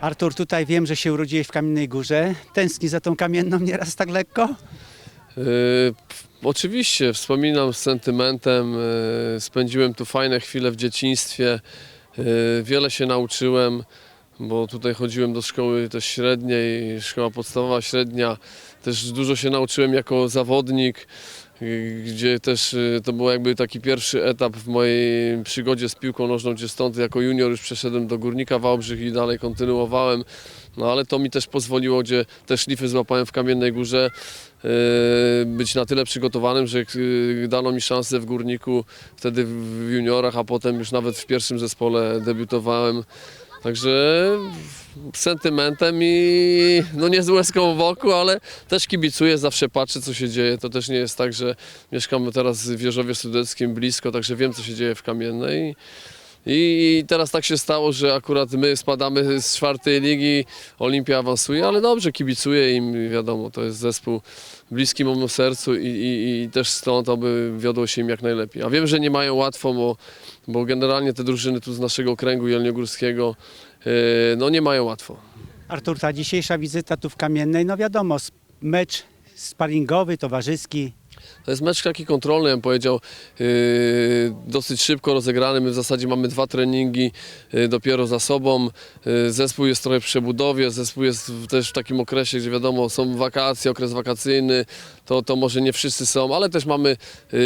Artur, tutaj wiem, że się urodziłeś w Kamiennej Górze. Tęskni za tą kamienną nieraz tak lekko? Yy, Oczywiście, wspominam z sentymentem. yy, Spędziłem tu fajne chwile w dzieciństwie. Yy, Wiele się nauczyłem, bo tutaj chodziłem do szkoły też średniej, szkoła podstawowa, średnia. Też dużo się nauczyłem jako zawodnik, yy, gdzie też yy, to był jakby taki pierwszy etap w mojej przygodzie z piłką nożną, gdzie stąd jako junior już przeszedłem do Górnika Wałbrzych i dalej kontynuowałem. No ale to mi też pozwoliło, gdzie te szlify złapałem w Kamiennej Górze, być na tyle przygotowanym, że yy, dano mi szansę w Górniku, wtedy w juniorach, a potem już nawet w pierwszym zespole debiutowałem. Także sentymentem i no nie z łezką w oku, ale też kibicuję, zawsze patrzę co się dzieje. To też nie jest tak, że mieszkamy teraz w Wieżowie Sudeckim blisko, także wiem co się dzieje w Kamiennej. I teraz tak się stało, że akurat my spadamy z czwartej ligi, Olimpia awansuje, ale dobrze, kibicuję im, wiadomo, to jest zespół bliski memu sercu i, i, i też stąd, aby wiodło się im jak najlepiej. A wiem, że nie mają łatwo, bo, bo generalnie te drużyny tu z naszego okręgu jelniogórskiego yy, no nie mają łatwo. Artur, ta dzisiejsza wizyta tu w Kamiennej, no wiadomo, mecz sparingowy, towarzyski. To jest mecz taki kontrolny, bym powiedział, yy, dosyć szybko rozegrany. My w zasadzie mamy dwa treningi yy, dopiero za sobą. Yy, zespół jest trochę w przebudowie, zespół jest też w takim okresie, gdzie wiadomo, są wakacje, okres wakacyjny, to, to może nie wszyscy są, ale też mamy yy,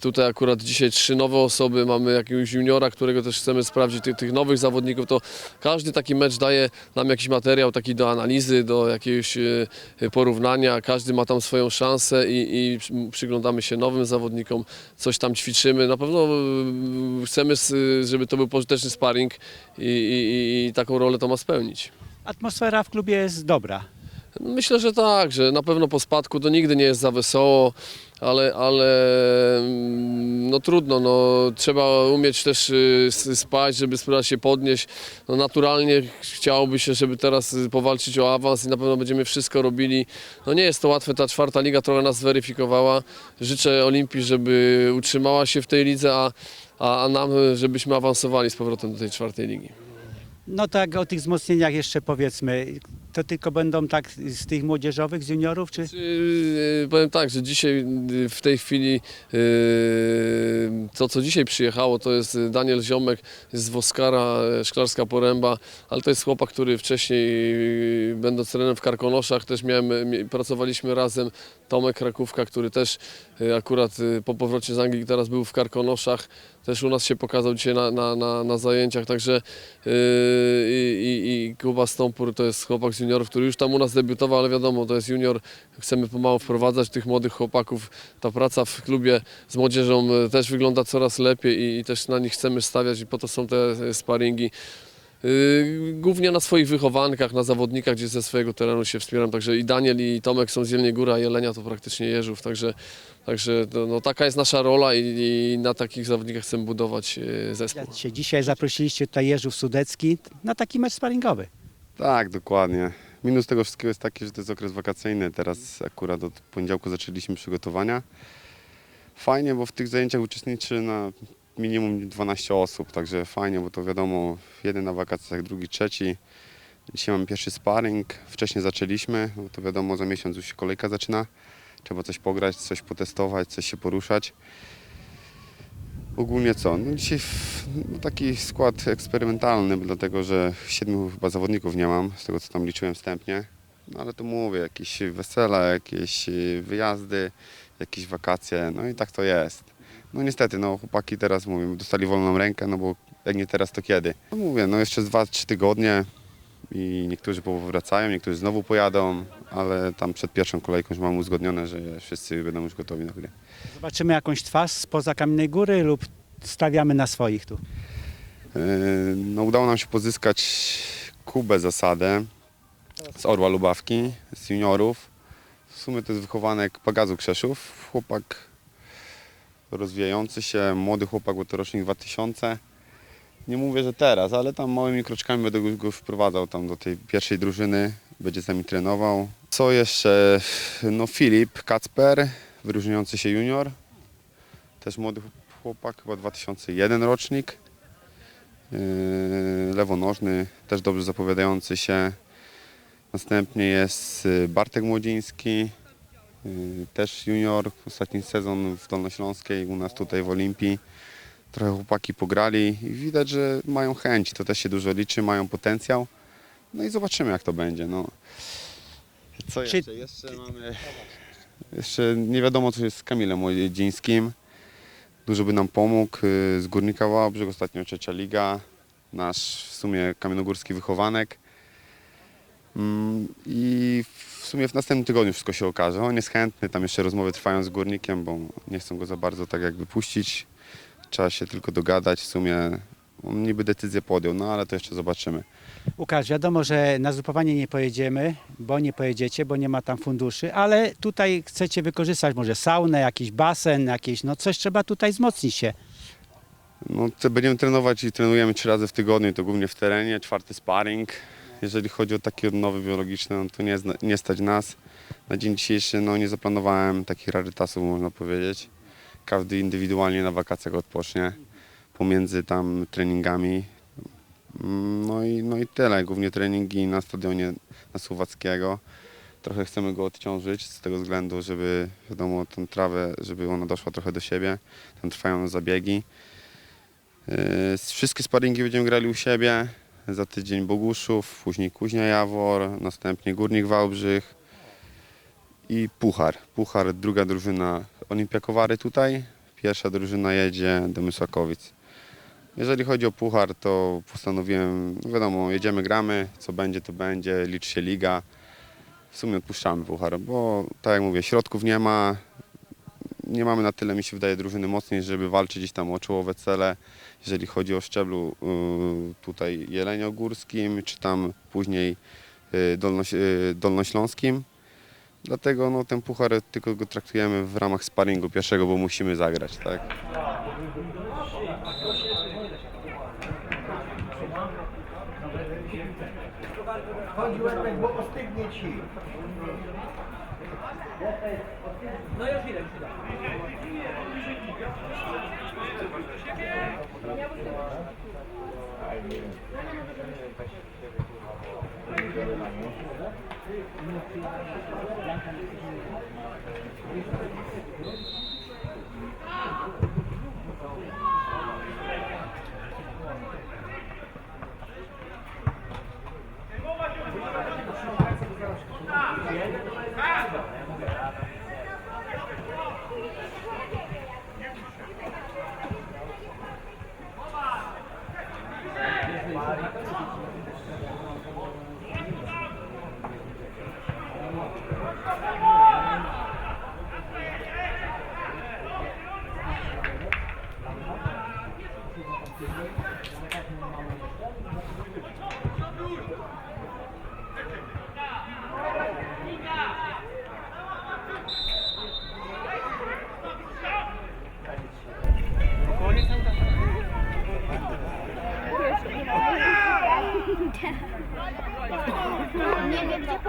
tutaj akurat dzisiaj trzy nowe osoby, mamy jakiegoś juniora, którego też chcemy sprawdzić, tych, tych nowych zawodników, to każdy taki mecz daje nam jakiś materiał taki do analizy, do jakiegoś yy, porównania, każdy ma tam swoją szansę i, i przy- przyglądamy się nowym zawodnikom, coś tam ćwiczymy. Na pewno yy, chcemy, żeby to był pożyteczny sparring i, i, i taką rolę to ma spełnić. Atmosfera w klubie jest dobra. Myślę, że tak, że na pewno po spadku to nigdy nie jest za wesoło, ale, ale mm, no trudno, no, trzeba umieć też y, spać, żeby spróbować się podnieść. No, naturalnie chciałoby się, żeby teraz powalczyć o awans i na pewno będziemy wszystko robili. No nie jest to łatwe, ta czwarta liga trochę nas zweryfikowała. Życzę Olimpii, żeby utrzymała się w tej lidze, a, a a nam, żebyśmy awansowali z powrotem do tej czwartej ligi. No tak, o tych wzmocnieniach jeszcze powiedzmy. To tylko będą tak z tych młodzieżowych, z juniorów, czy... Yy, Powiem tak, że dzisiaj yy, w tej chwili yy, to co dzisiaj przyjechało to jest Daniel Ziomek z Woskara, e, Szklarska Poręba, ale to jest chłopak, który wcześniej yy, będąc trenerem w Karkonoszach też miałem, pracowaliśmy razem, Tomek Krakówka, który też akurat po powrocie z Anglii teraz był w Karkonoszach, też u nas się pokazał dzisiaj na, na, na, na zajęciach, także yy, i, i, Kuba Stąpur to jest chłopak z juniorów, który już tam u nas debiutował, ale wiadomo, to jest junior, chcemy pomału wprowadzać tych młodych chłopaków. Ta praca w klubie z młodzieżą e, też wygląda coraz lepiej i, i też na nich chcemy stawiać i po to są te sparingi. Yy, Głównie na swoich wychowankach, na zawodnikach, gdzie ze swojego terenu się wspieram. Także i Daniel i Tomek są z Jelniej Góra, a Jelenia to praktycznie Jeżów. Także, także to, no, taka jest nasza rola i, i na takich zawodnikach chcemy budować e, zespół. Dzisiaj zaprosiliście tutaj Jeżów Sudecki na taki mecz sparingowy. Tak, dokładnie. Minus tego wszystkiego jest taki, że to jest okres wakacyjny. Teraz akurat od poniedziałku zaczęliśmy przygotowania. Fajnie, bo w tych zajęciach uczestniczy na minimum 12 osób, także fajnie, bo to wiadomo, jeden na wakacjach, drugi, trzeci. Dzisiaj mamy pierwszy sparring, wcześniej zaczęliśmy, bo to wiadomo, za miesiąc już się kolejka zaczyna. Trzeba coś pograć, coś potestować, coś się poruszać. Ogólnie co? No dzisiaj w- no taki skład eksperymentalny, dlatego że siedmiu chyba zawodników nie mam, z tego co tam liczyłem wstępnie. No ale to mówię, jakieś wesela, jakieś wyjazdy, jakieś wakacje, no i tak to jest. No niestety, no chłopaki teraz mówię, dostali wolną rękę, no bo jak nie teraz, to kiedy? No mówię, no jeszcze z dwa, trzy tygodnie i niektórzy powracają, niektórzy znowu pojadą, ale tam przed pierwszą kolejką już mam uzgodnione, że wszyscy będą już gotowi na grę. Zobaczymy jakąś twarz spoza Kamiennej Góry lub stawiamy na swoich tu. Yy, No, udało nam się pozyskać Kubę Zasadę z Orła Lubawki, z juniorów. W sumie to jest wychowanek Pagazu Krzeszów, chłopak rozwijający się, młody chłopak, bo to rocznik 2000. Nie mówię, że teraz, ale tam małymi kroczkami będę go- wprowadzał tam do tej pierwszej drużyny, będzie z nami trenował. Co jeszcze? No Filip Kacper, wyróżniający się junior. Też młody chłopak, chyba 2001 rocznik. Yy, lewonożny, też dobrze zapowiadający się. Następnie jest y, Bartek Młodziński, też junior, ostatni sezon w Dolnośląskiej, u nas tutaj w Olimpii. Trochę chłopaki pograli i widać, że mają chęć, to też się dużo liczy, mają potencjał. No i zobaczymy jak to będzie. No. Co Czy- jeszcze? Jeszcze mamy... Jeszcze nie wiadomo co jest z Kamilem Młodzińskim. Dużo by nam pomógł. y, Z Górnika Wałbrzych, ostatnio trzecia liga. Nasz w sumie kamienogórski wychowanek. Mm, I w sumie w następnym tygodniu wszystko się okaże. On jest chętny, tam jeszcze rozmowy trwają z górnikiem, bo nie chcą go za bardzo tak jakby puścić. Trzeba się tylko dogadać. W sumie on niby decyzję podjął, no ale to jeszcze zobaczymy. Łukasz, wiadomo, że na zgrupowanie nie pojedziemy, bo nie pojedziecie, bo nie ma tam funduszy, ale tutaj chcecie wykorzystać może saunę, jakiś basen, jakieś, no coś trzeba tutaj wzmocnić się. No, te będziemy trenować i trenujemy trzy razy w tygodniu, to głównie w terenie, czwarty sparring. Jeżeli chodzi o takie odnowy biologiczne, no to nie, nie stać nas. Na dzień dzisiejszy no, nie zaplanowałem takich rarytasów, można powiedzieć. Każdy indywidualnie na wakacjach odpocznie pomiędzy tam treningami. No i, no i tyle, głównie treningi na stadionie na Słowackiego. Trochę chcemy go odciążyć z tego względu, żeby wiadomo, tą trawę, żeby ona doszła trochę do siebie. Tam trwają zabiegi. Yy, Wszystkie sparingi będziemy grali u siebie. Za tydzień Boguszów, później Kuźnia Jawor, następnie Górnik Wałbrzych i Puchar. Puchar, druga drużyna Olimpia Kowary tutaj, pierwsza drużyna jedzie do Mysłakowic. Jeżeli chodzi o Puchar, to postanowiłem, no wiadomo, jedziemy, gramy, co będzie, to będzie, liczy się liga. W sumie odpuszczamy Puchar, bo tak jak mówię, środków nie ma, nie mamy na tyle, mi się wydaje, drużyny mocniej, żeby walczyć gdzieś tam o czołowe cele, jeżeli chodzi o szczeblu y, tutaj jeleniogórskim, czy tam później y, y, dolnośląskim. Dlatego no, ten puchar tylko go traktujemy w ramach sparingu pierwszego, bo musimy zagrać, tak? Łebek, bo ostygnie ci. Wiem gdzie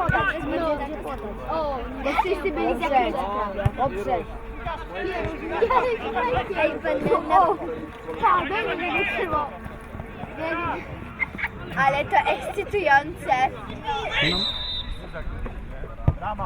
podać, jest no. będzie tak. O, bo wszyscy byli zakryci. Dobrze. Tak, Ale to ekscytujące. No. Brawo!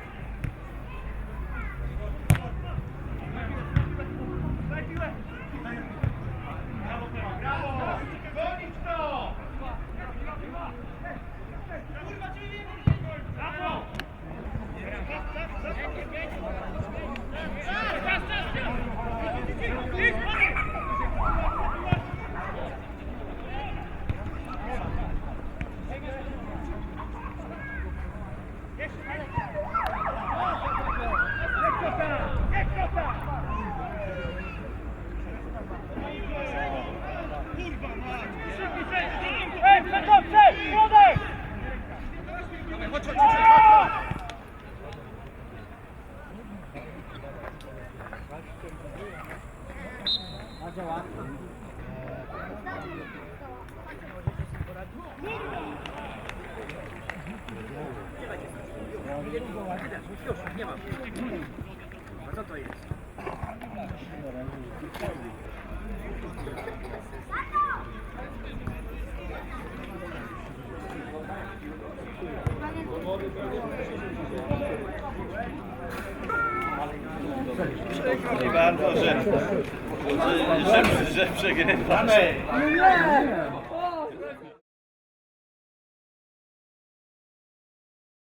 Nie mam. A co to jest? Panie Die waren wel. Ze hebben.